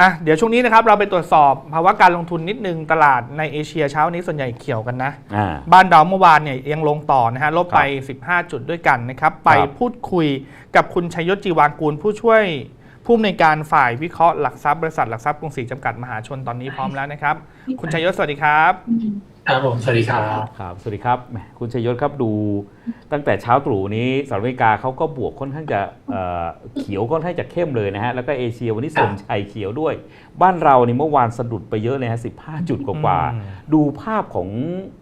อะเดี๋ยวช่วงนี้นะครับเราไปตรวจสอบภาวะการลงทุนนิดนึงตลาดในเอเชียเช้านี้ส่วนใหญ่เขียวกันนะ อ่า บ้านเราเมื่อวานเนี่ยยังลงต่อนะฮะลบไปครับ15 จุดด้วยกันนะครับ ไปครับพูดคุยกับคุณชัยยศจีวางกูล ผู้ช่วยผู้อำนวยการฝ่ายวิเคราะห์หลักทรัพย์บริษัทหลักทรัพย์กรุงศรีจำกัดมหาชนตอนนี้พร้อมแล้วนะครับ คุณชัยยศสวัสดีครับ ครับผมสวัสดีครับครับ สวัสดีครับแหมคุณชัยยศครับดูตั้งแต่เช้าตรู่นี้สหรัฐอเมริกาเขาก็บวกค่อนข้างจะเอ่อเขียวค่อนข้างจะเข้มเลยนะฮะ แล้วก็เอเชียวันนี้ส่งชัยเขียวด้วย บ้านเรานี่เมื่อวานสะดุดไปเยอะเลยฮะ15จุดกว่าอืมๆดูภาพของ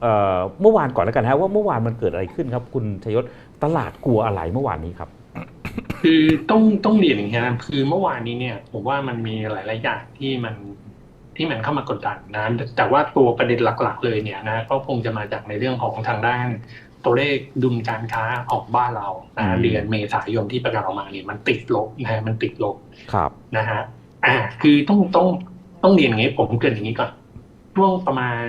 เอ่อเมื่อวานก่อนแล้วกันฮะว่าเมื่อวานมันเกิดอะไรขึ้นครับ คุณชัยยศตลาดกลัวอะไรเมื่อวานนี้ครับ คือต้องต้องเรียนอย่างนี้นะคือเมื่อวานนี้เนี่ยผมว่ามันมีหลายๆอย่างที่มัน ที่มันเข้ามากดดันนะแต่ว่าตัวประเด็นหลักๆ เลยเนี่ยนะก็คงจะมาจากในเรื่องของทางด้านตัวเลขดุลการค้าของบ้านเรานะอืมเดือนเมษายนที่ประกาศออกมาเนี่ยมันติดลบนะฮะมันติดลบครับนะฮะอ่าคือต้องต้องต้องเรียนอย่างนี้ผมเกรินอย่างนี้ก่อนช่วงประมาณ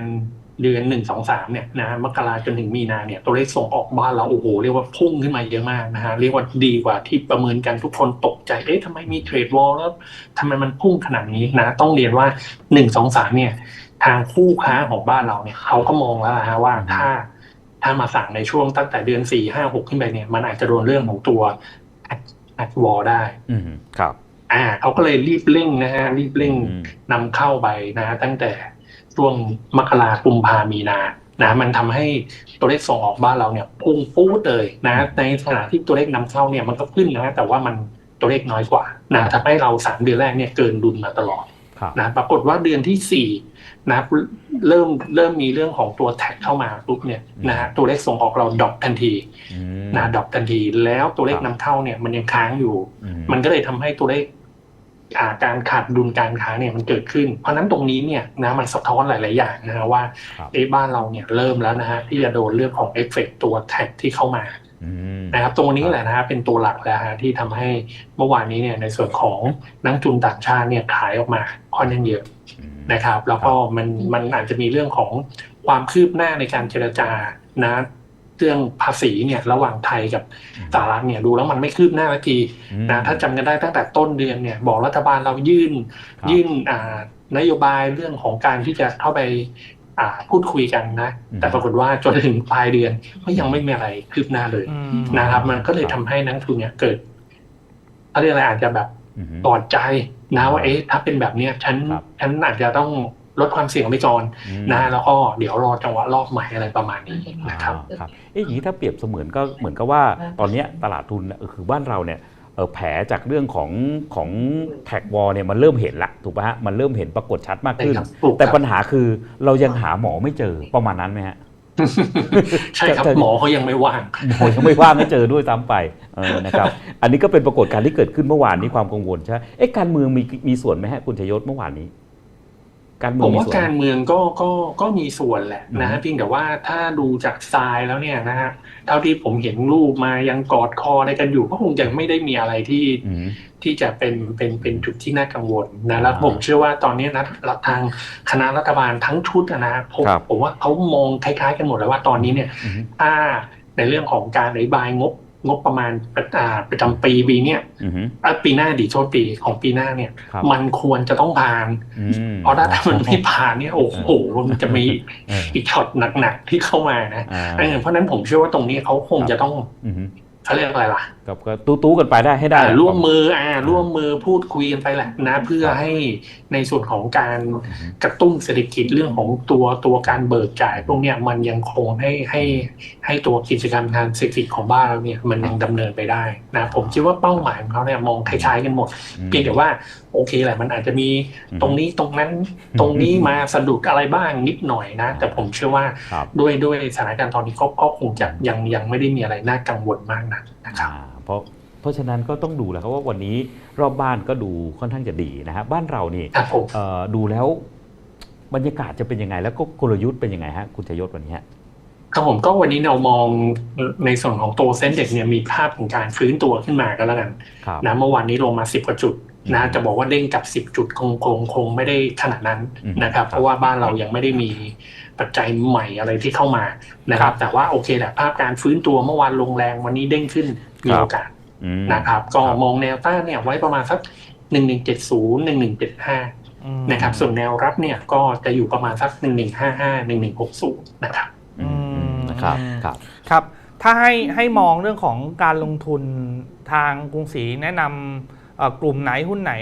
เดือนหนึ่งสองสามเนี่ยนะฮะมกราจนถึงมีนาเนี่ยตัวเลขส่งออกบ้านเราโอ้โหเรียกว่าพุ่งขึ้นมาเยอะมากนะฮะเรียกว่าดีกว่าที่ประเมินกันทุกคนตกใจเอ๊ะทำไมมีเทรดวอลแล้วทำไมมันพุ่งขนาดนี้นะต้องเรียนว่าหนึ่งสองสามเนี่ย ทางคู่ค้าของบ้านเราเนี่ยเขาก็มองแล้วนะฮะว่าอืมถ้าถ้ามาสั่งในช่วงตั้งแต่เดือนสี่ห้าหกขึ้นไปเนี่ยมันอาจจะโดนเรื่องของตัวแอดวอลได้ อืมครับ อ่าเขาก็เลยรีบเร่งนะฮะรีบเร่งอืมนำเข้าไปนะฮะตั้งแต่ ช่วงมกรากุมภามีนานะมันทำให้ตัวเลขส่งออกบ้านเราเนี่ยพุ่งปู๊ดเลยนะในขณะที่ตัวเลขนำเข้าเนี่ยมันก็ขึ้นนะแต่ว่ามันตัวเลขน้อยกว่านะทำให้เราสามเดือนแรกเนี่ยเกินดุลมาตลอดครับนะปรากฏว่าเดือนที่สี่นะเริ่มเริ่มมีเรื่องของตัวแท็กเข้ามาปุ๊บเนี่ยนะฮะตัวเลขส่งออกเราดรอปทันทีอืมนะดรอปทันที แล้วตัวเลขครับนำเข้าเนี่ยมันยังค้างอยู่อืมันก็เลยทำให้ตัวเลขอ่า การขาดดุลการค้าเนี่ยมันเกิดขึ้น เพราะฉะนั้นตรงนี้เนี่ยนะมันสะท้อนหลาย ๆ อย่างนะฮะว่าครับเอะบ้านเราเนี่ยเริ่มแล้วนะฮะที่จะโดนเรื่องของเอฟเฟกตัวแท็กที่เข้ามาอืมนะครับตรงนี้แหละนะฮะเป็นตัวหลักแล้วฮะที่ทำให้เมื่อวานนี้เนี่ยในส่วนของนักทุนต่างชาติเนี่ยขายออกมาค่อนข้างเยอะอืมนะครับ แล้วก็มันมันอาจจะมีเรื่องของความคืบหน้าในการเจรจานะ เรื่องภาษีเนี่ยระหว่างไทยกับสหรัฐเนี่ยดูแล้วมันไม่คืบหน้าสักทีอืมนะถ้าจำกันได้ตั้งแต่ต้นเดือนเนี่ยบอกรัฐบาลเรายื่นครับยื่นอ่านโยบายเรื่องของการที่จะเข้าไปอ่าพูดคุยกันนะอืมแต่ปรากฏว่าจนถึงปลายเดือนก็ยังไม่มีอะไรคืบหน้าเลยอืมนะครับ มันก็เลยทำให้นักทุนเนี่ยเกิดเขาเรียกอะไรอาจจะแบบอืมตอดใจนะว่าเอ๊ะถ้าเป็นแบบเนี้ยฉันครับฉันอาจจะต้อง ลดความเสี่ยงไปก่อนอืมนะแล้วก็เดี๋ยวรอจังหวะรอบใหม่อะไรประมาณนี้นะครับอ่าครับเอ๊ะอย่างนี้ถ้าเปรียบเสมือนก็เหมือนกับว่าตอนเนี้ยตลาดทุนเนี่ยเออคือบ้านเราเนี่ยเออแผลจากเรื่องของของแท็กวอลเนี่ยมันเริ่มเห็นละถูกป่ะฮะมันเริ่มเห็นปรากฏชัดมากขึ้นใช่ครับถูกครับแต่ปัญหาคือเรายังหาหมอไม่เจอประมาณนั้นไหมฮะใช่ครับแต่หมอเขายังไม่ว่างหมอยังไม่ว่างให้เจอด้วยซ้ำไปเออนะครับอันนี้ก็เป็นปรากฏการณ์ที่เกิดขึ้นเมื่อวานนี้ความกังวลใช่ไหมเอ๊ะการเมืองมีมีส่วนไหมฮะคุณชยศเมื่อวานนี้ การเมืผองมมีว่าส่วนการเมืองก็ก็ก็มีส่วนแหละนะอืฮะมเพียงแต่ว่าถ้าดูจากทรายแล้วเนี่ยนะฮะเท่าที่ผมเห็นรูปมายังกอดคออะไรกันอยู่ก็คงจะไม่ได้มีอะไรที่อืมที่จะเป็นเป็นเป็นจุดที่น่ากังวลนะแล้วอ่าผมเชื่อว่าตอนนี้นะทางคณะรัฐบาลทั้งชุดอะนะผมครับผมว่าเขามองคล้ายๆกันหมดแล้วว่าตอนนี้เนี่ยอืมถ้าในเรื่องของการอธิบายงบ งบประมาณประอ่าประจำปีปีเนี้ยอืมอะปีหน้าดีโทษปีของปีหน้าเนี่ยครับมันควรจะต้องผ่านอืมเพราะถ้ามันไม่ผ่านเนี่ยโอ้โหมันจะมีเอออีกช็อตหนักๆที่เข้ามานะอ่าเออเพราะฉะนั้นผมเชื่อว่าตรงนี้เขาคงจะต้องอืมเขาเรียกอะไรล่ะ กับก็ตู้ๆกันไปได้ให้ได้อ่าร่วมมืออ่าร่วมมือพูดคุยกันไปแหละนะ เพื่อให้ในส่วนของการกระตุ้นเศรษฐกิจเรื่องของตัวตัวการเบิกจ่ายพวกเนี้ยมันยังคงให้ให้ให้ตัวกิจกรรมทางเศรษฐกิจของบ้านเราเนี่ยมันยังดำเนินไปได้นะผมคิดว่าเป้าหมายของเขาเนี่ยมองคล้ายๆกันหมด เพียงแต่ว่าโอเคแหละมันอาจจะมีตรงนี้ตรงนั้นตรงนี้มาสะดุดอะไรบ้างนิดหน่อยนะ แต่ผมเชื่อว่าครับด้วยด้วยสถานการณ์ตอนนี้ก็ก็คงจะยังยังไม่ได้มีอะไรน่ากังวลมากนักนะครับอ่า เพราะเพราะฉะนั้นก็ต้องดูแหล้วครับว่าวันนี้รอบบ้านก็ดูค่อนข้างจะดีนะฮะบ้านเรานี่ครับผม เอ่อดูแล้วบรรยากาศจะเป็นยังไง แล้วก็กลยุทธ์เป็นยังไงฮะคุณชยศวันนี้ฮะ ครับผมก็วันนี้เรามองในส่วนของตัวเซ็นเด็กเนี่ยมีภาพของการฟื้นตัวขึ้นมาก็แล้วกันครับ นะเมื่อวานนี้ลงมาสิบกว่าจุดนะอืมจะบอกว่าเด้งกลับสิบ10 จุดคงคงคงไม่ได้ขนาดนั้นอืมนะครับครับ เพราะว่าบ้านเรายังไม่ได้มีปัจจัยใหม่อะไรที่เข้ามานะคครัรับบแต่ว่าโอเคแหละภาพการฟื้นตัวเมื่อวานลงแรงวันนี้เด้งขึ้น มีครับโอกาสอืมนะครับ ก็ครับมองแนวต้านเนี่ยไว้ประมาณสักหนึ่งหนึ่งเจ็ดศูนย์หนึ่งหนึ่งเจ็ดห้าอืมนะครับ ส่วนแนวรับเนี่ยก็จะอยู่ประมาณสักหนึ่งหนึ่งห้าห้าหนึ่งหนึ่งหกศูนย์นะครับอืมนะครับครับครับ ถ้าให้ให้มองเรื่องของการลงทุนทางกรุงศรีแนะนำเอ่อกลุ่มไหนหุ้นไหน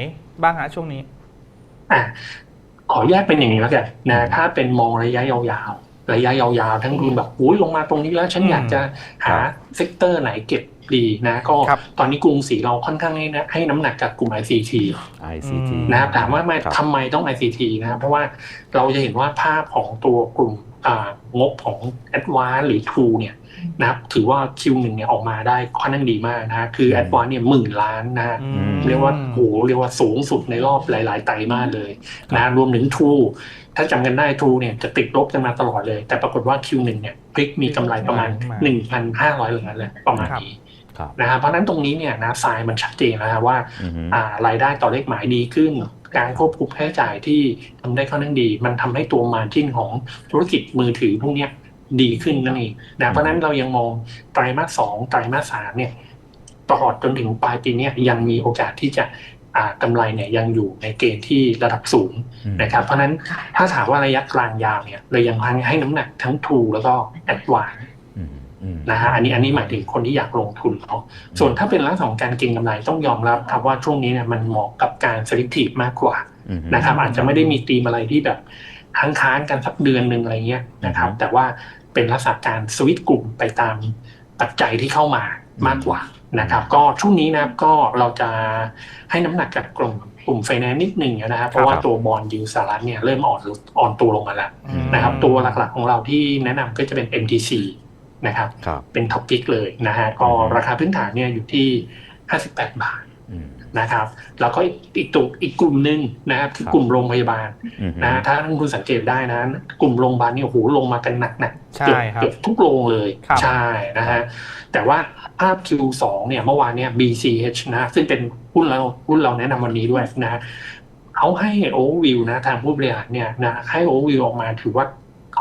บ้างฮะช่วงนี้อะขอแยกเป็นอย่างนี้แล้วกันนะถ้าเป็นมองระยะยาวๆ ระยะยาวๆ ทั้งคุณแบบอุ้ยลงมาตรงนี้แล้วฉันอืมอยากจะหาเซกเตอร์ไหนเก็บดีนะก็ครับตอนนี้กรุงศรีเราค่อนข้างให้นะให้น้ำหนักกับกลุ่ม ICT ICT อืมนะครับถามว่าไม่ครับทำไมต้อง ICT นะครับเพราะว่าเราจะเห็นว่าภาพของตัวกลุ่มอ่า งบของ a d v a n c e หรือ True เนี่ยนะครับถือว่า Q1 เนี่ยออกมาได้ค่อนข้างดีมากนะคือ a d v a n c e เนี่ยหมื่นล้านนะอืมเรียกว่าโหเรียกว่าสูงสุดในรอบหลาย ๆ ไตรมาสเลยนะรวมถึง True ถ้าจำกันได้ True เนี่ยจะติดลบกันมาตลอดเลย แต่ปรากฏว่า Q1 เนี่ยพลิกมีกำไรประมาณมา1,500ล้านเลยประมาณนี้ครับนะครับเพราะฉะนั้นตรงนี้เนี่ยนะทรายมันชัดเจนแล้วครับว่าอือฮึอ่ารายได้ต่อเลขหมายดีขึ้น การควบคุมค่าใช้จ่ายที่ทำได้ค่อนข้างดี มันทำให้ตัวมาจิ้นของธุรกิจมือถือพวกเนี้ยดีขึ้นนั่นเองนะเพราะฉะนั้นเรายังมองไตรมาสสองไตรมาสสามเนี่ยตลอดจนถึงปลายปีเนี้ยยังมีโอกาสที่จะอ่ากำไรเนี่ยยังอยู่ในเกณฑ์ที่ระดับสูงนะครับเพราะฉะนั้นถ้าถามว่าระยะกลางยาวเนี่ยเรายังให้น้ำหนักทั้ง True แล้วก็ a d v a n c e อืมอืมนะฮะอันนี้อันนี้หมายถึงคนที่อยากลงทุนเนาะส่วนถ้าเป็นลักษณะของการเก็งกำไรต้องยอมรับครับว่าช่วงนี้เนี่ยมันเหมาะกับการ selective มากกว่าอืมนะครับอาจจะไม่ได้มีธีมอะไรที่แบบค้างค้างๆกันสักเดือนหนึ่งอะไรเงี้ยนะครับอืมแต่ว่าเป็นลักษณะการสวิตช์กลุ่มไปตามปัจจัยที่เข้ามามากกว่านะครับก็ช่วงนี้นะครับก็เราจะให้น้ำหนักกับกลุ่มกลุ่มไฟแนนซ์นิดหนึ่งนะครับเพราะว่าตัวบอลยูสหรัฐเนี่ยเริ่มอ่อนอ่อนตัวลงมาแล้วอืมนะครับตัวหลักๆของเราที่แนะนำก็จะเป็น MTC นะครับครับ เป็นท็อปปิกเลยนะฮะก็ราคาพื้นฐานเนี่ยอยู่ที่ 58 บาทอืมนะครับแล้วก็อีกตัวอีกกลุ่มหนึ่งนะครับคือกลุ่มโรงพยาบาลอืมนะฮะถ้าท่านคุณสังเกตได้นะ กลุ่มโรงพยาบาลเนี่ยโอ้โหลงมากันหนักหนักๆใช่เกือบครับเกือบทุกโรงเลยครับใช่นะฮะแต่ว่าภาพ Q2 เนี่ยเมื่อวานเนี่ย BCH นะซึ่งเป็นหุ้นเราหุ้นเราแนะนำวันนี้ด้วยนะเขาให้โอเวอร์วิวนะทางผู้บริหารเนี่ยนะให้โอเวอร์วิวออกมาถือว่า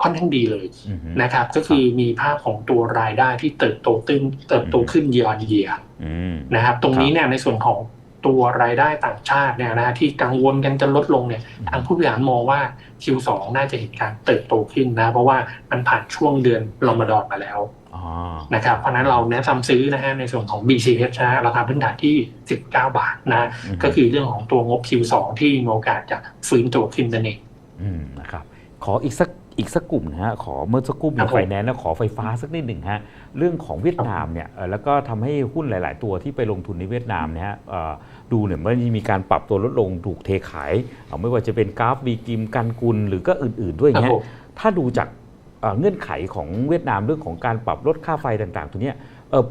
ค่อนข้างดีเลยอืมนะครับ ก็คือมีภาพของตัวรายได้ที่เติบโตตึ้งเติบโตขึ้น year on year อืมนะครับ ตรงนี้เนี่ยในส่วนของตัวรายได้ต่างชาติเนี่ยนะฮะที่กังวลกันจะลดลงเนี่ยอืมทางผู้บริหารมองว่า Q2 น่าจะเห็นการเติบโตขึ้นนะ เพราะว่ามันผ่านช่วงเดือนรอมฎอนมาแล้วอ๋อนะครับเพราะฉะนั้นเราแนะนำซื้อนะฮะในส่วนของ BCH นะฮะราคาพื้นฐานที่ 19 บาทนะอืมก็คือเรื่องของตัวงบ Q2 ที่มีโอกาสจะฟื้นตัวขึ้นนั่นเองอืมนะครับขออีกสัก อีกสักกลุ่มนะฮะขอเมื่อสักกลุ่มครัมีบผมไฟแนนซ์แล้วขอไฟฟ้าสักนิดหนึ่งฮะเรื่องของเวียดนามเนี่ยเอ่อแล้วก็ทำให้หุ้นหลาย ๆ ตัวที่ไปลงทุนในเวียดนามเนี่ยฮะเอ่อดูเนี่ยมันมีการปรับตัวลดลงถูกเทขายเอ่อไม่ว่าจะเป็นกราฟวีกิมกันกุลหรือก็อื่น ๆ ด้วยครับเงี้ยผมถ้าดูจากเอ่อเงื่อนไขของเวียดนามเรื่องของการปรับลดค่าไฟต่าง ๆ ตัวเนี้ยเอ่อ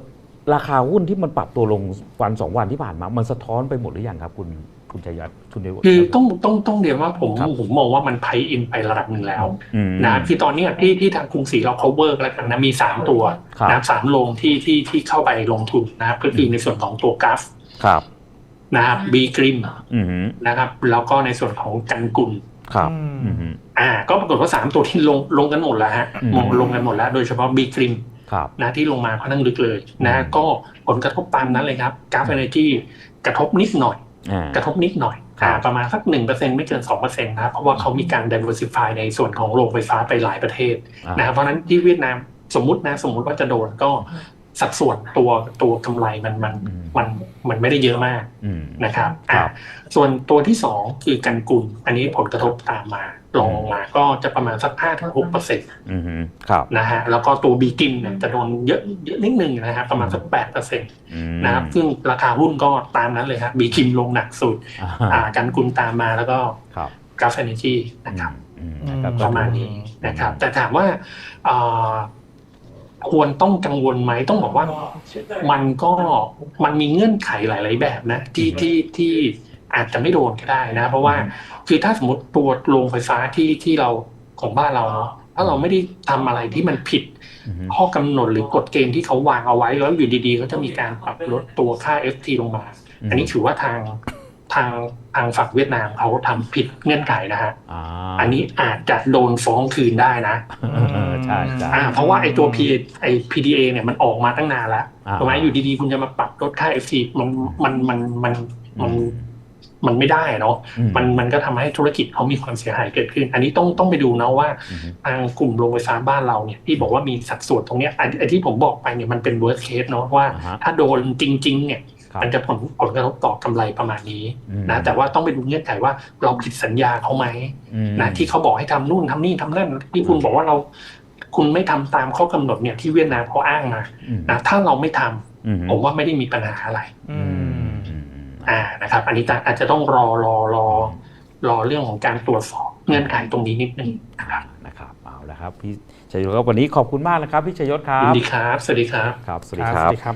ราคาหุ้นที่มันปรับตัวลงวันสองวันที่ผ่านมา มันสะท้อนไปหมดหรือยังครับคุณ คุณชัยยัตคุณเดวคือต้องต้องต้องเรียนว่าผมครับผมมองว่ามันไพอินไประดับหนึ่งแล้วอืมนะคือตอนเนี้ยที่ที่ทางกรุงศรีเรา cover แล้วกันนะมีสามตัวครับนะสามโรงที่ที่ที่เข้าไปลงทุนนะครับก็คือในส่วนของตัวกราฟครับนะครับบีกริมอืมนะครับ แล้วก็ในส่วนของกันกุลครับอืมอืมอ่า ก็ปรากฏว่าสามตัวที่ลงลงกันหมดแล้วฮะอืมมองลงกันหมดแล้ว โดยเฉพาะบีกริมครับนะที่ลงมาค่อนข้างลึกเลยนะอืมก็ผลกระทบตามนั้นเลยครับกราฟเอเนจีกระทบนิดหน่อยอ่า กระทบนิดหน่อยครับอ่าประมาณสักหนึ่งเปอร์เซ็นไม่เกินสองเปอร์เซ็นต์นะครับเพราะว่าเขามีการ diversify ในส่วนของโรงไฟฟ้าไปหลายประเทศอ่านะครับเพราะฉะนั้นที่เวียดนามสมมุตินะสมมุติว่าจะโดนก็ สัดส่วนตัวตัวกำไรมันมันอืมมันมันไม่ได้เยอะมากอืมนะครับครัอ่าบส่วนตัวที่สองคือกันกุลอันนี้ผลกระทบตามมาลองลงมาก็จะประมาณสักห้าถึงหกเปอร์เซ็นต์อืมครับนะฮะแล้วก็ตัวบีกินเนี่ยจะโดนเยอะเยอะนิดนึงนะครับประมาณสักแปดเปอร์เซ็นต์อืมนะครับซึ่งราคาหุ้นก็ตามนั้นเลยครับบีกินลงหนักสุดอ่าอ่ากันกุลตามมาแล้วก็ครับกราฟเอเนจีนะครับอืมนะครับประมาณนี้นะครับแต่ถามว่าอ่า ควรต้องกังวลไหมต้องบอกว่ามันก็มันมีเงื่อนไขหลาย ๆ แบบนะ ที่ที่ที่อาจจะไม่โดนก็ได้นะ เพราะว่าคือถ้าสมมติตัวโรงไฟฟ้าที่ที่เราของบ้านเราเนาะถ้าเราไม่ได้ทำอะไรที่มันผิดอืมข้อกำหนดหรือกฎเกณฑ์ที่เขาวางเอาไว้แล้วอยู่ดีๆเขาจะมีการปรับลดตัวค่า FT ลงมา อันนี้ถือว่าทาง ทางทางฝั่งเวียดนามเขาทำผิดเงื่อนไขนะฮะอ่าอันนี้อาจจะโดนฟ้องคืนได้นะเออใช่ใช่อ่าเพราะว่าไอ้ตัว P ไอ้ PDA เนี่ยมันออกมาตั้งนานแล้วอ่าถูกไหมอยู่ดีๆ คุณจะมาปรับลดค่า FT มันมันมันมันมันมันไม่ได้เนาะอืมมันมันก็ทำให้ธุรกิจเขามีความเสียหายเกิดขึ้น อันนี้ต้องต้องไปดูนะว่าอืมทางกลุ่มโรงไฟฟ้าบ้านเราเนี่ยที่บอกว่ามีสัดส่วนตรงเนี้ยอันอันที่ผมบอกไปเนี่ยมันเป็น worst case เนาะว่าอ่าฮะถ้าโดนจริง ๆ เนี่ยครับ มันจะผลผลกระทบต่อกำไรประมาณนี้อืมนะแต่ว่าต้องไปดูเงื่อนไขว่าเราผิดสัญญาเขาไหมอืมนะที่เขาบอกให้ทำนู่นทำนี่ทำนั่นที่คุณบอกว่าเรา คุณไม่ทำตามข้อกำหนดเนี่ยที่เวียดนามเขาอ้างมาอืมนะถ้าเราไม่ทำอืมผมว่าไม่ได้มีปัญหาอะไรอือืมมอืมอืมอ่านะครับ อันนี้อาจจะต้องรอรอรอรอเรื่องของการตรวจสอบเงื่อนไขตรงนี้นิดนึงนะครับนะครับเอาละครับพี่ชัยยศครับวันนี้ขอบคุณมากนะครับพี่ชัยยศครัยินบดีครับ สวัสดีครับครับสวัสดีครับคสรัวับสดีครับ